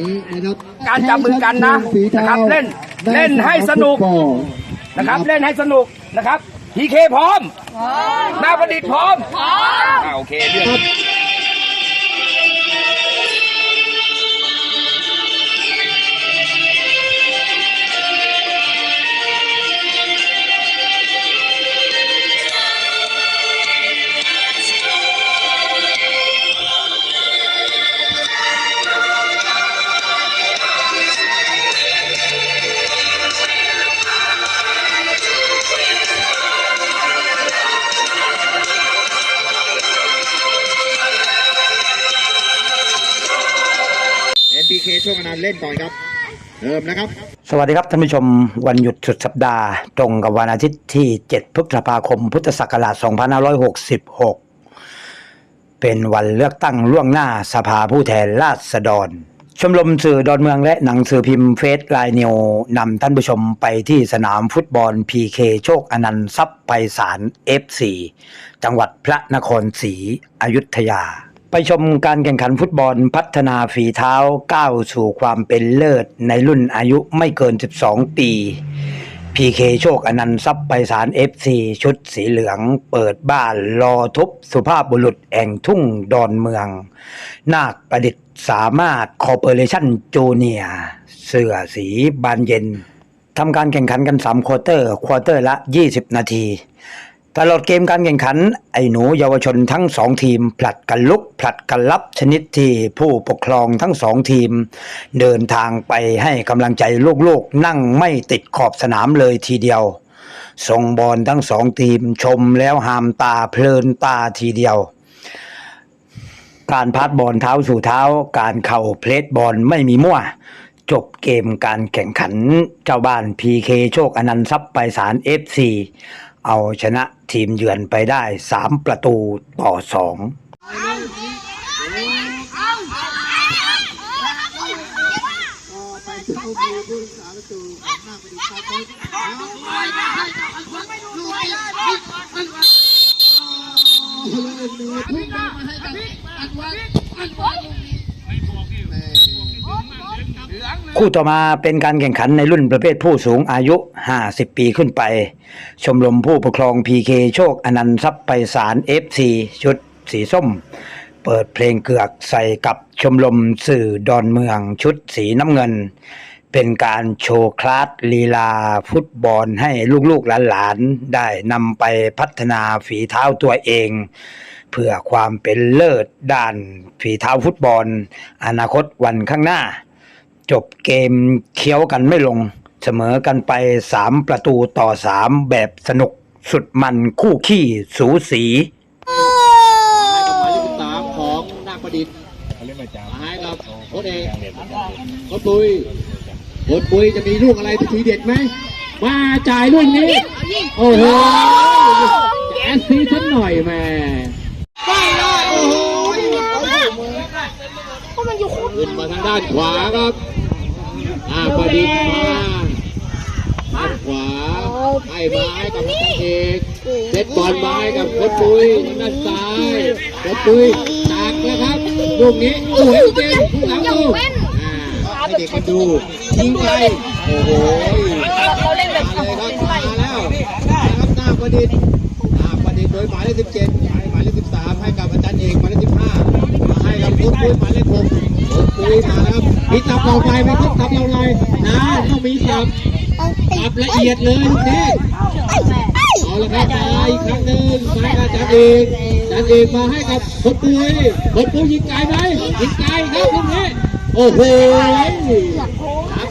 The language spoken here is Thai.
นี้นะครับการจับมือกันนะนะครับเล่นเล่นให้สนุกนะครับเล่นให้สนุกนะครับพีเคพร้อมหน้าประดิษฐ์พร้อมพร้อมโอเคเรื่อง ช่วงอนันต์เล่นก่อนครับเริ่มนะครับ สวัสดีครับท่านผู้ชมวันหยุดสุดสัปดาห์ ตรงกับวันอาทิตย์ที่ 7 พฤษภาคม พุทธศักราช 2566 เป็นวันเลือกตั้งล่วงหน้าสภาผู้แทนราษฎร ชมรมสื่อดอนเมืองและหนังสือพิมพ์เฟสไลน์นิวนำท่านผู้ชมไปที่สนามฟุตบอล PK โชคอนันต์ทรัพย์ไพศาล F4 จังหวัดพระนครศรีอยุธยา ไปชมการแข่งขันฟุตบอลพัฒนาฝีเท้าก้าวสู่ความเป็นเลิศในรุ่นอายุไม่เกิน 12 ปี PK โชคอนันต์ทรัพย์ไพศาล FC ชุดสีเหลืองเปิดบ้านรอทุบสุภาพบุรุษแห่งทุ่งดอนเมือง นาคประดิษฐ์สามารถคอร์ปอเรชั่นจูเนียเสื้อสีบานเย็นทำการแข่งขันกัน 3 ควอเตอร์ ควอเตอร์ละ 20 นาที ตลอดเกมการแข่งขัน ไอ้หนูเยาวชนทั้งสองทีม ผลัดกันลุก ผลัดกันรับชนิดที่ผู้ปกครองทั้งสองทีม เดินทางไปให้กำลังใจลูกๆ นั่งไม่ติดขอบสนามเลยทีเดียว ส่งบอลทั้งสองทีมชมแล้วหามตาเพลินตาทีเดียว การพัดบอลเท้าสู่เท้า การเข่าเพลสบอลไม่มีมั่วจบเกมการแข่งขันเจ้าบ้าน PK โชคอนันต์ทรัพย์ไปสาร FC เอาชนะทีมเยือนไปได้ 3 ประตูต่อ 2 คู่ต่อมาเป็นการแข่งขันในรุ่นประเภทผู้สูงอายุ 50 ปีขึ้นไป ชมรมผู้ปกครอง PK โชคอนันต์ทรัพย์ไปสาร FC ชุดสีส้ม เปิดเพลงเกือกใส่กับชมรมสื่อดอนเมืองชุดสีน้ำเงิน เป็นการโชว์คลาสลีลาฟุตบอลให้ลูกๆหลานๆ ได้นำไปพัฒนาฝีเท้าตัวเองเพื่อความเป็นเลิศด้านฝีเท้าฟุตบอล อนาคตวันข้างหน้า จบเกมเคี้ยวกันไม่ลง เสมอกันไป 3 ประตูต่อ 3 แบบสนุกสุดมันคู่ขี้สูสีหมายเลขสิบสามของนาคประดิษฐ์มาให้กับโค้ชเอกโค้ชปุยโค้ชปุยจะมีลูกอะไรทีเด็ดไหมมาจ่ายลูกนี้ โอ้โหแอนซีสักหน่อยแม่ไม่ได้โอ้โห ขึ้นมาทางด้านขวาครับนาประดิษฐ์มาด้าขวาให้ไม้กับนักเอกเซตบอลไม้กับโค้ชปุยทางด้านซ้ายโค้ชปุยตักแล้วครับลูกนี้โอ้ยเจนผู้หลังดูอ่าเด็กมาดูยิงไกลโอ้โหเขาเล่นแบบมาเลยครับมาแล้วนะครับหน้าประดิษฐ์หน้าประดิษฐ์โดยหมายเลขสิบเจ็ด หมายเลขหกโค้ชปุยมาครับมีตับเราไปไหมครับตับเราไรนะต้องมีตับตับละเอียดเลยลูกนี้เอาละครับมาอีกครั้งหนึ่งมากับจันเอกจันเอกมาให้กับคนปุยคนปุยยิงไกลไหมยิงไกลครับลูกนี้โอ้โห